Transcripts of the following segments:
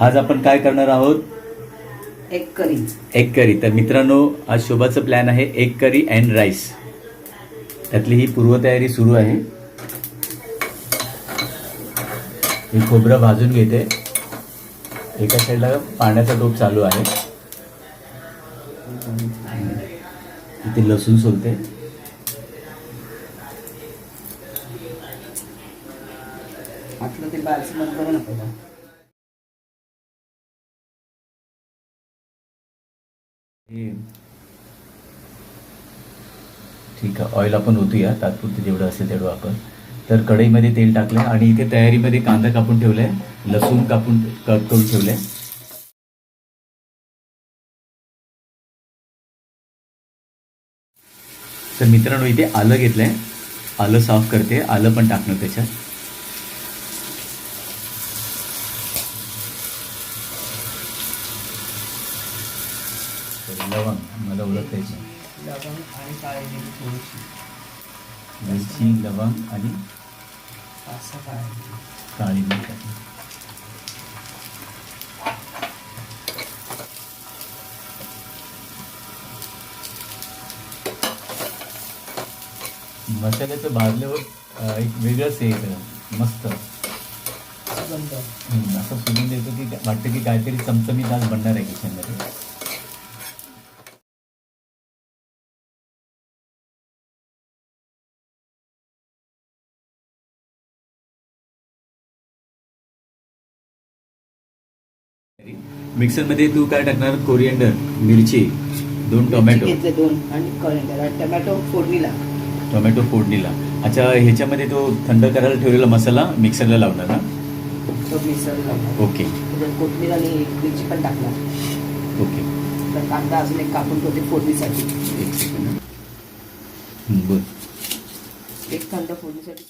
आज आपण काय करणार आहोत? एक करी. Egg curry. तर मित्रांनो आज शोभाचं प्लॅन आहे एग करी अँड राईस त्यातली ही पूर्वतयारी सुरू आहे. मी खोबरं भाजून घेते. एका साईडला पाण्याचा डोप चालू आहे. इथे लसूण सोलते. ते बारस बंद करू नका. ठीक आहे ऑइल आपण ओतूया तात्पुरते जेवढं असेल तेवढं आपण. तर कढईमध्ये तेल टाकलंय आणि इथे तयारीमध्ये कांदा कापून ठेवलाय लसूण कापून कट करून ठेवलंय. तर मित्रांनो इथे आलं घेतलंय. आलं साफ करते आलं पण टाकणं त्याच्यात. लवंग मला ओळखायचं लवंग आणि काळी मिरी थोडीशी मिरची लवंग आणि काळी मिरी. मसाल्याचं भाजल्यावर एक वेगळंच हे येतं मस्त. असं सुगंध येतो की वाटतं की काहीतरी चमचमीत आज बनणार आहे किचनमध्ये. मिक्सरमध्ये तू काय टाकणार? कोरिएंडर मिरची दोन टोमॅटो. घेतले दोन आणि कळंडर आणि टमॅटो फोडणीला. टोमॅटो फोडणीला. अच्छा ह्याच्यामध्ये तो थंड करायला ठेवलेला मसाला मिक्सरला लावणार ना? तो मिसळ लावला ओके. त्याच्यात कोथमीर आणि मिरची पण टाकला ओके. तर कांदा अजून एक कापून ठेवते फोडणीसाठी. एक सेकंड बोल एक थंड फोडणीसाठी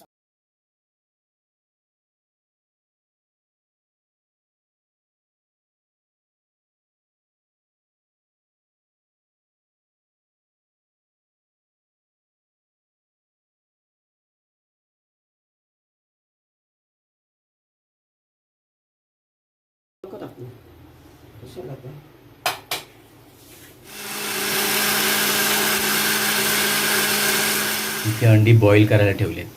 कशाला ते? इथे अंडी बॉईल करायला ठेवलेत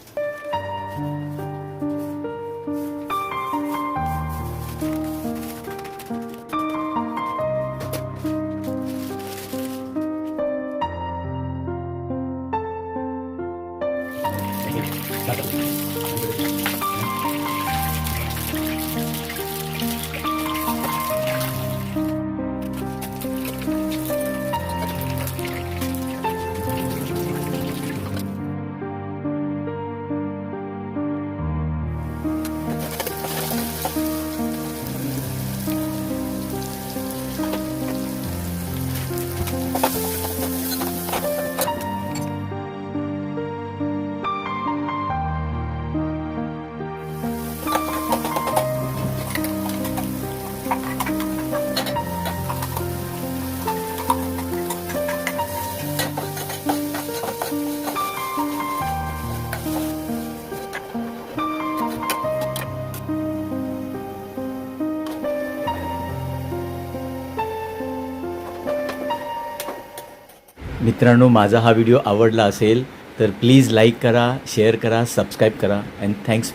मित्रांनो माझा हा व्हिडिओ आवडला असेल तर प्लीज लाईक करा शेअर करा सबस्क्राईब करा अँड थँक्स